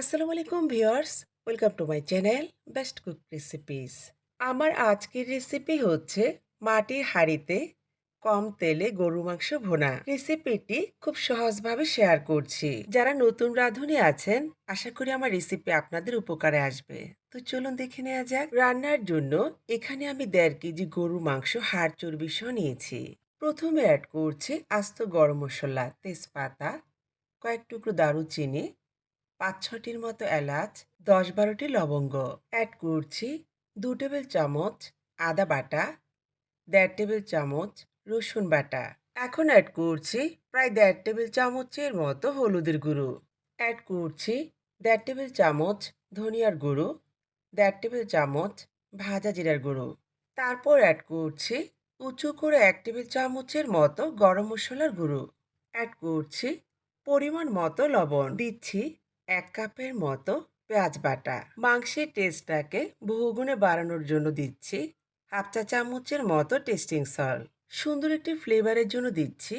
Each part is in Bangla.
আসসালামু আলাইকুম viewers, welcome to my channel best cook recipes. আমার আজকের রেসিপি হচ্ছে মাটির হাঁড়িতে কম তেলে গরু মাংস ভোনা। রেসিপিটি খুব সহজভাবে শেয়ার করছি। যারা নতুন রাঁধুনি আছেন, আশা করি আমার রেসিপি আপনাদের উপকারে আসবে। তো চলুন দেখে নেওয়া যাক। রান্নার জন্য এখানে আমি দেড় কেজি গরু মাংস হাড় চর্বি সহ নিয়েছি। প্রথমে অ্যাড করছি আস্ত গরম মশলা, তেজপাতা, কয়েক টুকরো দারুচিনি পাঁচ ছটির মতো এলাচ দশ বারোটি লবঙ্গ অ্যাড করছি দু টেবিল চামচ আদা বাটা, দেড় টেবিল চামচ রসুন বাটা। এখন অ্যাড করছি প্রায় দেড় টেবিল চামচের মতো হলুদের গুঁড়ো। অ্যাড করছি দেড় টেবিল চামচ ধনিয়ার গুঁড়ো, দেড় টেবিল চামচ ভাজা জিরার গুঁড়ো। তারপর অ্যাড করছি উঁচু করে এক টেবিল চামচের মতো গরম মশলার গুঁড়ো। অ্যাড করছি পরিমাণ মতো লবণ। দিচ্ছি এক কাপের মতো পেঁয়াজ বাটা। মাংসের টেস্টটাকে বহুগুণে বাড়ানোর জন্য দিচ্ছি হাফ চা চামচের মতো টেস্টিং সল সুন্দর একটি ফ্লেভারের জন্য দিচ্ছি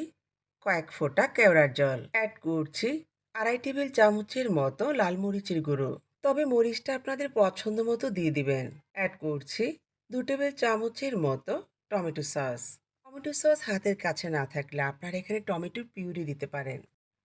কয়েক ফোঁটা কেওড়ার জল। অ্যাড করছি আড়াই টেবিল চামচের মতো লাল মরিচের গুঁড়ো। তবে মরিচটা আপনাদের পছন্দ মতো দিয়ে দিবেন। অ্যাড করছি দু টেবিল চামচের মতো টমেটো সস। টমেটো সস হাতের কাছে না থাকলে আপনারা এখানে টমেটো পিউরি দিতে পারেন।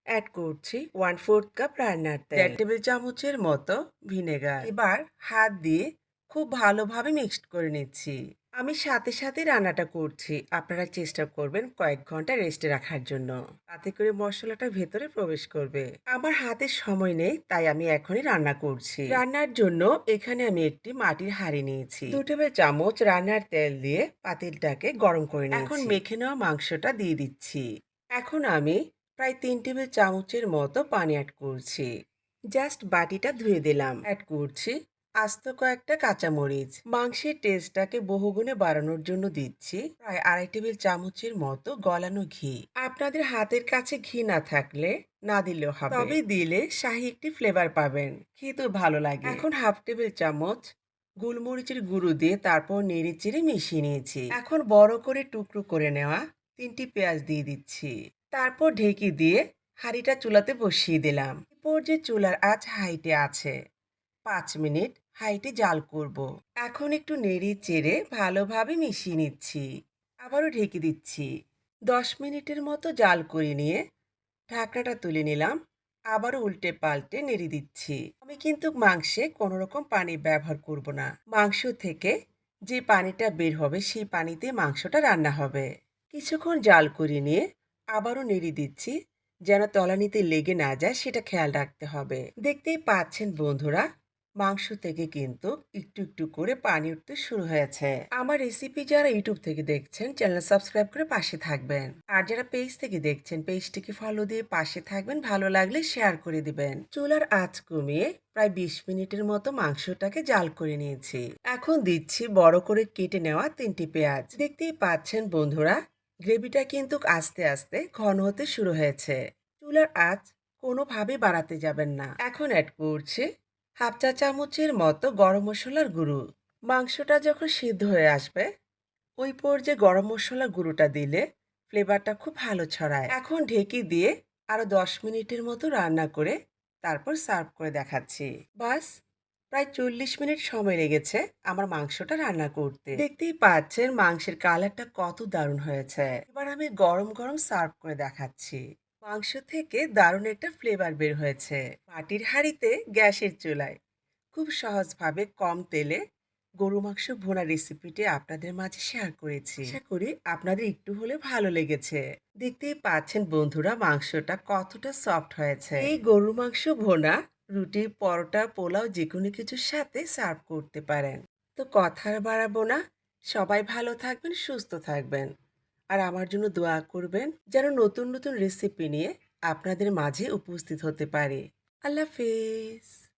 অ্যাড করছি ওয়ান ফোর্থ কাপ রান্নার তেল। দেড় টেবিল চামচের মতো ভিনেগার এবার হাত দিয়ে খুব ভালোভাবে মিক্সড করে নিচ্ছি। আমি সাথে সাথে রান্নাটা করছি। আপনারা চেষ্টা করবেন কয়েক ঘণ্টা রেস্টে রাখার জন্য। তাতে করে মশলাটা ভেতরে প্রবেশ করবে। আমার হাতে সময় নেই তাই আমি এখনই রান্না করছি। রান্নার জন্য এখানে আমি একটি মাটির হাঁড়ি নিয়েছি। দু টেবিল চামচ রান্নার তেল দিয়ে পাতিলটাকে গরম করে নিয়েছি। এখন মেখে নেওয়া মাংসটা দিয়ে দিচ্ছি। এখন আমি প্রায় তিন টেবিল চামচের মতো পানি অ্যাড করছি। জাস্ট বাটিটা ধুয়ে দিলাম। অ্যাড করছি আস্ত কয়েকটা কাঁচামরিচ। মাংসের টেস্টটাকে বহুগুণে বাড়ানোর জন্য দিচ্ছি প্রায় আড়াই টেবিল চামচের মতো গলানো ঘি। আপনাদের হাতের কাছে ঘি না থাকলে না দিলেও হবে। তবে দিলে শাহি একটি ফ্লেভার পাবেন। খেতেও ভালো লাগে। এখন হাফ টেবিল চামচ গোলমরিচের গুঁড়ো দিয়ে তারপর নেড়ে চেড়ে মিশিয়ে নিয়েছি। এখন বড় করে টুকরো করে নেওয়া তিনটি পেঁয়াজ দিয়ে দিচ্ছি। তারপর ঢেকে দিয়ে হাঁড়িটা চুলাতে বসিয়ে দিলাম। এরপর যে চুলার আঁচ হাইটে আছে, পাঁচ মিনিট হাইটে জাল করব। এখন একটু নেড়ে চেড়ে ভালোভাবে মিশিয়ে নিচ্ছি। আবারও ঢেকে দিচ্ছি। দশ মিনিটের মতো জাল করে নিয়ে ঢাকনাটা তুলে নিলাম। আবারও উল্টে পাল্টে নেড়ে দিচ্ছি। আমি কিন্তু মাংসে কোনো রকম পানি ব্যবহার করব না। মাংস থেকে যে পানিটা বের হবে, সেই পানিতে মাংসটা রান্না হবে। কিছুক্ষণ জাল করে নিয়ে আবারও নেড়ে দিচ্ছি, যেন তলানিতে লেগে না যায় সেটা খেয়াল রাখতে হবে। দেখতেই পাচ্ছেন বন্ধুরা, মাংস থেকে কিন্তু একটু একটু করে পানি উঠতে শুরু হয়েছে। আমার রেসিপি যারা ইউটিউব থেকে দেখছেন চ্যানেল সাবস্ক্রাইব করে পাশে থাকবেন। আর যারা পেজ থেকে দেখছেন পেজটিকে ফলো দিয়ে পাশে থাকবেন, ভালো লাগলে শেয়ার করে দিবেন। চুলার আঁচ কমিয়ে প্রায় বিশ মিনিটের মতো মাংসটাকে জাল করে নিয়েছি। এখন দিচ্ছি বড় করে কেটে নেওয়া তিনটি পেঁয়াজ। দেখতেই পাচ্ছেন বন্ধুরা গ্রেভিটা কিন্তু আস্তে আস্তে ঘন হতে শুরু হয়েছে। চুলার আঁচ কোনোভাবে বাড়াতে যাবেন না। এখন অ্যাড করছি হাফ চা চামচের মতো গরম মশলার গুঁড়ো। মাংসটা যখন সিদ্ধ হয়ে আসবে, ওই পর্যায়ে গরম মশলার গুঁড়োটা দিলে ফ্লেভারটা খুব ভালো ছড়ায়। এখন ঢেকে দিয়ে আরও দশ মিনিটের মতো রান্না করে তারপর সার্ভ করে দেখাচ্ছি। বাস প্রায় চল্লিশ মিনিট সময় লেগেছে আমার মাংসটা রান্না করতে। দেখতেই পাচ্ছেন মাংসের কালারটা কত দারুণ হয়েছে। এবার আমি গরম গরম সার্ভ করে দেখাচ্ছি। মাংস থেকে দারুণ একটা ফ্লেভার বের হয়েছে। মাটির হাঁড়িতে গ্যাসের চুলায়। খুব সহজভাবে কম তেলে গরু মাংস ভোনা রেসিপিটি আপনাদের মাঝে শেয়ার করেছি। আশা করি আপনাদের একটু হলে ভালো লেগেছে। দেখতেই পাচ্ছেন বন্ধুরা মাংসটা কতটা সফট হয়েছে। এই গরু মাংস ভোনা রুটি, পরোটা, পোলাও যে কোনো কিছুর সাথে সার্ভ করতে পারেন। তো কথার বাড়াবো না। সবাই ভালো থাকবেন, সুস্থ থাকবেন। আর আমার জন্য দোয়া করবেন যেন নতুন নতুন রেসিপি নিয়ে আপনাদের মাঝে উপস্থিত হতে পারে। আল্লাহ হাফেজ।